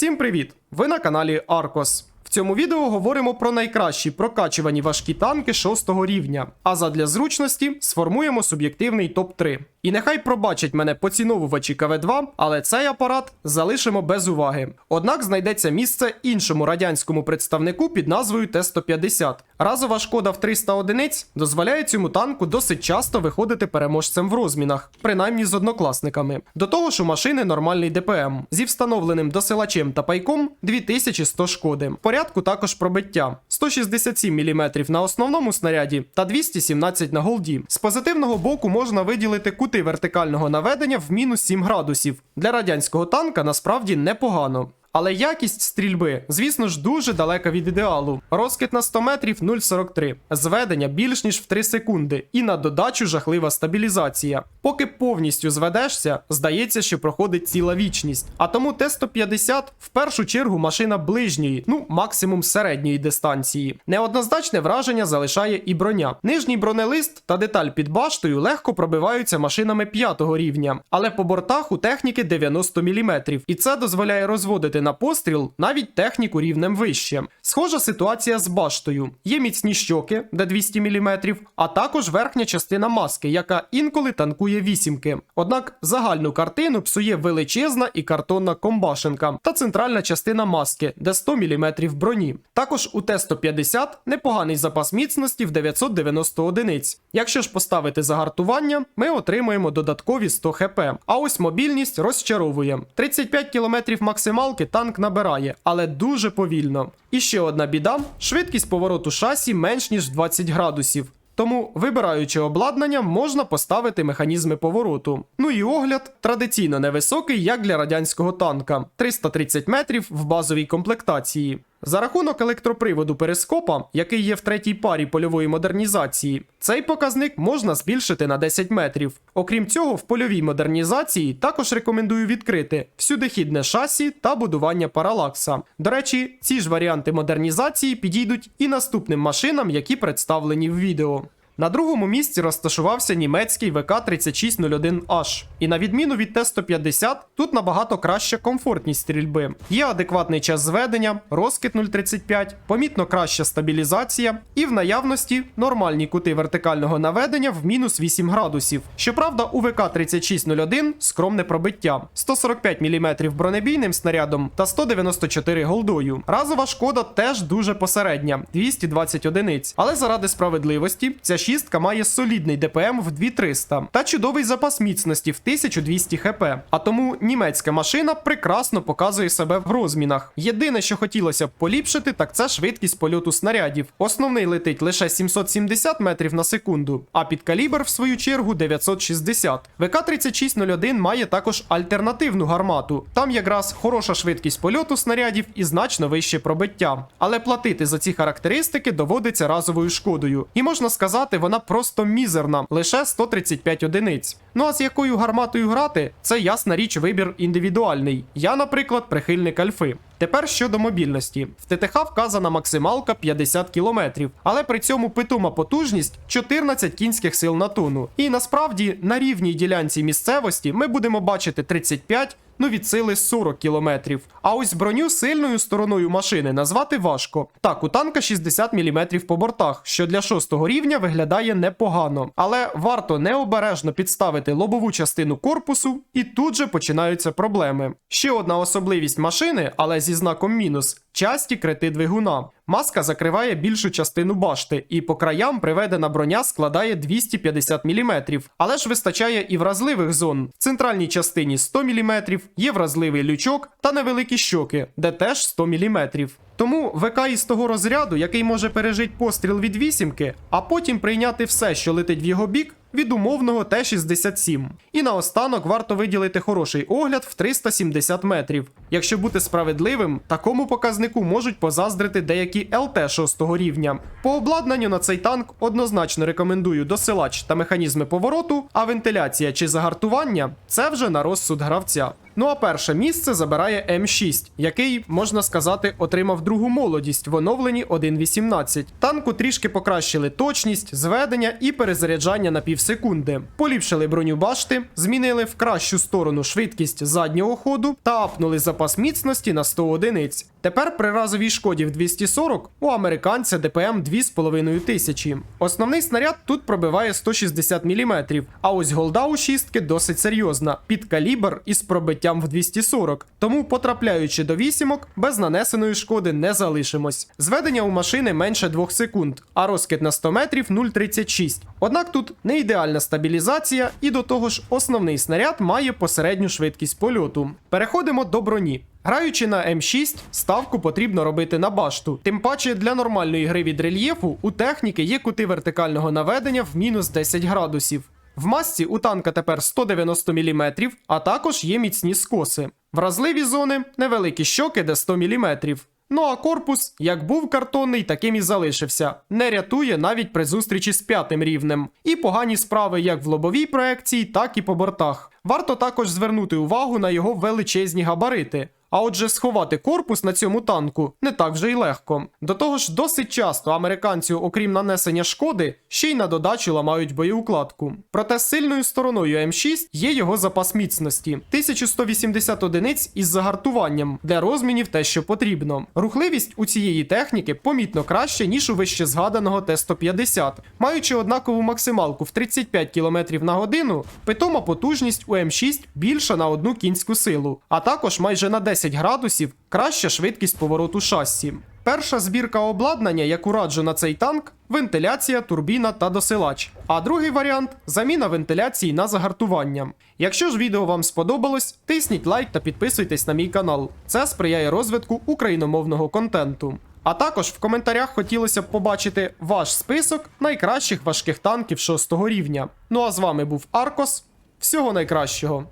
Всім привіт! Ви на каналі Аркос. Цьому відео говоримо про найкращі прокачувані важкі танки 6 рівня. А задля зручності сформуємо суб'єктивний топ-3. І нехай пробачать мене поціновувачі КВ2, але цей апарат залишимо без уваги. Однак знайдеться місце іншому радянському представнику під назвою Т-150. Разова шкода в 300 одиниць дозволяє цьому танку досить часто виходити переможцем в розмінах, принаймні з однокласниками. До того ж, у машини нормальний ДПМ зі встановленим досилачем та пайком 2100 шкоди. Порядку також пробиття 167 мм на основному снаряді та 217 на голді. З позитивного боку можна виділити кути вертикального наведення в мінус 7 градусів. Для радянського танка насправді непогано. Але якість стрільби, звісно ж, дуже далека від ідеалу. Розкид на 100 метрів 0,43, зведення більш ніж в 3 секунди, і на додачу жахлива стабілізація. Поки повністю зведешся, здається, що проходить ціла вічність. А тому Т-150 в першу чергу машина ближньої, ну максимум середньої дистанції. Неоднозначне враження залишає і броня. Нижній бронелист та деталь під баштою легко пробиваються машинами 5 рівня, але по бортах у техніки 90 мм, і це дозволяє розводити на постріл навіть техніку рівнем вище. Схожа ситуація з баштою. Є міцні щоки, де 200 мм, а також верхня частина маски, яка інколи танкує вісімки. Однак загальну картину псує величезна і картонна комбашенка та центральна частина маски, де 100 мм броні. Також у Т-150 непоганий запас міцності в 990 одиниць. Якщо ж поставити загартування, ми отримуємо додаткові 100 хп. А ось мобільність розчаровує. 35 км максималки танк набирає, але дуже повільно. І ще одна біда: швидкість повороту шасі менш ніж 20 градусів. Тому, вибираючи обладнання, можна поставити механізми повороту. Ну і огляд традиційно невисокий, як для радянського танка 330 метрів в базовій комплектації. За рахунок електроприводу перископа, який є в третій парі польової модернізації, цей показник можна збільшити на 10 метрів. Окрім цього, в польовій модернізації також рекомендую відкрити всюдихідне шасі та будування паралакса. До речі, ці ж варіанти модернізації підійдуть і наступним машинам, які представлені в відео. На другому місці розташувався німецький ВК-3601H. І на відміну від Т-150, тут набагато краща комфортність стрільби. Є адекватний час зведення, розкид 0,35, помітно краща стабілізація і в наявності нормальні кути вертикального наведення в мінус 8 градусів. Щоправда, у ВК-3601 скромне пробиття 145 мм бронебійним снарядом та 194 голдою. Разова шкода теж дуже посередня 220 одиниць. Але заради справедливості ця шістка має солідний ДПМ в 2300 та чудовий запас міцності в 1200 хп. А тому німецька машина прекрасно показує себе в розмінах. Єдине, що хотілося б поліпшити, так це швидкість польоту снарядів. Основний летить лише 770 метрів на секунду, а під калібр, в свою чергу, 960. ВК-3601 має також альтернативну гармату. Там якраз хороша швидкість польоту снарядів і значно вище пробиття. Але платити за ці характеристики доводиться разовою шкодою. І можна сказати, вона просто мізерна, лише 135 одиниць. Ну а з якою гарматою грати, це ясна річ вибір індивідуальний. Я, наприклад, прихильник альфи. Тепер щодо мобільності. В ТТХ вказана максималка 50 км, але при цьому питома потужність 14 кінських сил на тонну. І насправді на рівній ділянці місцевості ми будемо бачити 35 ну від сили 40 кілометрів. А ось броню сильною стороною машини назвати важко. Так, у танка 60 мм по бортах, що для шостого рівня виглядає непогано. Але варто необережно підставити лобову частину корпусу, і тут же починаються проблеми. Ще одна особливість машини, але зі знаком мінус. Часті крити двигуна. Маска закриває більшу частину башти, і по краям приведена броня складає 250 мм. Але ж вистачає і вразливих зон. В центральній частині 100 мм, є вразливий лючок та невеликі щоки, де теж 100 мм. Тому ВК із того розряду, який може пережити постріл від вісімки, а потім прийняти все, що летить в його бік, від умовного Т-67. І наостанок варто виділити хороший огляд в 370 метрів. Якщо бути справедливим, такому показнику можуть позаздрити деякі ЛТ 6 рівня. По обладнанню на цей танк однозначно рекомендую досилач та механізми повороту, а вентиляція чи загартування це вже на розсуд гравця. Ну а перше місце забирає М6, який, можна сказати, отримав другу молодість в оновленні 1.18. Танку трішки покращили точність, зведення і перезаряджання на півсекунди. Поліпшили броню башти, змінили в кращу сторону швидкість заднього ходу та апнули запас міцності на 100 одиниць. Тепер при разовій шкоді в 240 у американця ДПМ 2500. Основний снаряд тут пробиває 160 мм, а ось голда у шістки досить серйозна, під калібр із пробиттям в 240. Тому, потрапляючи до вісімок, без нанесеної шкоди не залишимось. Зведення у машини менше 2 секунд, а розкид на 100 метрів 0,36. Однак тут не ідеальна стабілізація, і до того ж, основний снаряд має посередню швидкість польоту. Переходимо до броні. Граючи на М6, ставку потрібно робити на башту. Тим паче для нормальної гри від рельєфу у техніки є кути вертикального наведення в мінус 10 градусів. В масці у танка тепер 190 мм, а також є міцні скоси. Вразливі зони невеликі щоки, де 100 мм. Ну а корпус, як був картонний, таким і залишився. Не рятує навіть при зустрічі з п'ятим рівнем. І погані справи як в лобовій проекції, так і по бортах. Варто також звернути увагу на його величезні габарити. А отже, сховати корпус на цьому танку не так вже й легко. До того ж, досить часто американці, окрім нанесення шкоди, ще й на додачу ламають боєукладку. Проте сильною стороною М6 є його запас міцності 1180 одиниць із загартуванням для розмінів те, що потрібно. Рухливість у цієї техніки помітно краще, ніж у вище згаданого Т-150. Маючи однакову максималку в 35 км на годину, питома потужність у М6 більша на одну кінську силу, а також майже на 10 градусів краща швидкість повороту шасі. Перша збірка обладнання, яку раджу на цей танк, вентиляція, турбіна та досилач. А другий варіант заміна вентиляції на загартування. Якщо ж відео вам сподобалось, тисніть лайк та підписуйтесь на мій канал. Це сприяє розвитку україномовного контенту. А також в коментарях хотілося б побачити ваш список найкращих важких танків 6 рівня. Ну а з вами був Аркос. Всього найкращого!